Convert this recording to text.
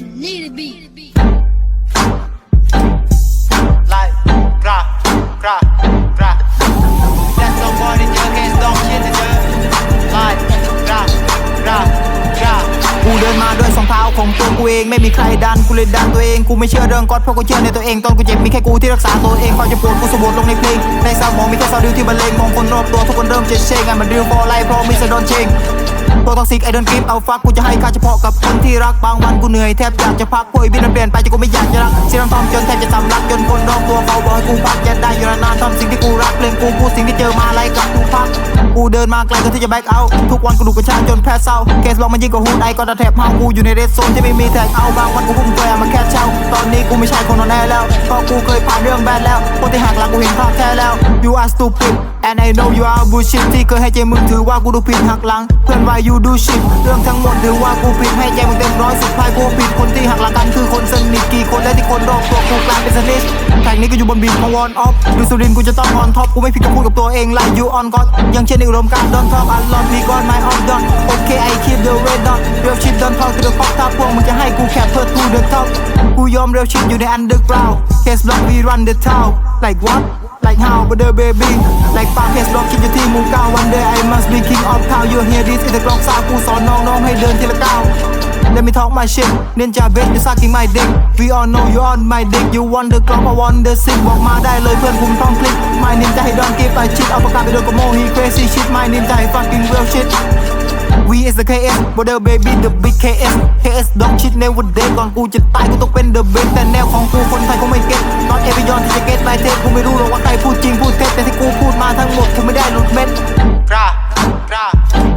Need a beat. ไล่กรากรากราแต่สองบอลที่เจอแค่สองชิ้นที่เจอไล่กรากรากรากูเดินมาด้วยสองเท้าของตัวกูเองไม่มีใครดันกูเลยดันตัวเองกูไม่เชื่อเรื่องก๊อดเพราะกูเชื่อในตัวเองตอนกูเจ็บมีแค่กูที่รักษาตัวเองความเจ็บปวดกูสมบูรณ์ลงในเพลงในสมองมีแค่ซาวดิวที่บรรเลงมองคนรอบตัวทุกคนเริ่มเจ็บเชงงานมันดิวฟอไลเพราะมีสะดอนเชง ตัวท็อกซิกไอเดินกิฟเอาฟักกูจะให้ค่าเฉพาะกับคนที่รักบางวันกูเหนื่อยแทบอยากจะพักพวยบินมันเปลี่ยนไปจนกูไม่อยากจะรักเสียน้ำตอมจนแทบจะสำลักจนคนรอบตัวเขาบอกให้กูพักจะได้อยู่นานๆทำสิ่งที่กูรักเพลงกูพูดสิ่งที่เจอมาไล่กับกูพักกูเดินมาไกลก็ที่จะแบ็คเอาทุกวันกูดูกระชากจนแพ้เศร้าเคสบอกมันยิ่งกว่าฮูดไอก็ตะแทบเฮากูอยู่ในเรดโซนที่ไม่มีแท็กเอาบางวันกูพุ่งตัวมาแค่เช่าตอนนี้กูไม่ใช่คนนอนแน่แล้วเพราะกูเคยผ่านเรื่องแบดแล้วคนที่หักหลังกูเห็นภาพแท้แล้ว you are stupid and I know you are bullshit ที่เคยให้ใจมึงถือว่ากูดูผิดหักหลัง เพื่อนว่า you do shit เรื่องทั้งหมดถือว่ากูผิดให้ใจมึงเต็มร้อยสุดท้ายกูผิดคนที่หักหลังกันคือคนสนิทกี่คนและที่คนรอบตัวกูกลายเป็นสนิทแท็กนี้กูอยู่บนบีทของวอนออฟดูสุรินกูจะต้องออนท็อปกูไม่ผิดกับพูดกับตัวเองไล่ you on god ยังเช่นในอุดมการณ์ don't talk a lot we got my own dot okay I keep the red dot real shit don't talk to the fuck ถ้าพวกมึงจะให้กูแคปเพื่อ to the top กูยอม real shit อยู่ใน underground case block we run the town like what like how but the baby like ปาก case block คิดอยู่ที่หมู่เก้า one day I must be king of town you hear this is the clock ซากูสอนน้องๆให้เดินทีละก้าว Let me talk my shit Ninja bitch you sucking my dick We all know you on my dick You want the clock I want the sick บอกมาได้เลยเพื่อนผมต้องคลิก My ninja he don't give a shit เอาปากกาไปโดนกับโม he crazy shit My ninja he fucking real shit We is the KS Brother baby the big KS KS dog shit never dead ก่อนกูจะตายกูต้องเป็น the best แต่แนวของกูคนไทยคงไม่เก็ต Not everyone ที่จะ get my take กูไม่รู้หรอกว่าใครพูดจริงพูดเท็จแต่ที่กูพูดมาทั้งหมดกูไม่ได้หลุดเม็ดกรากรากรา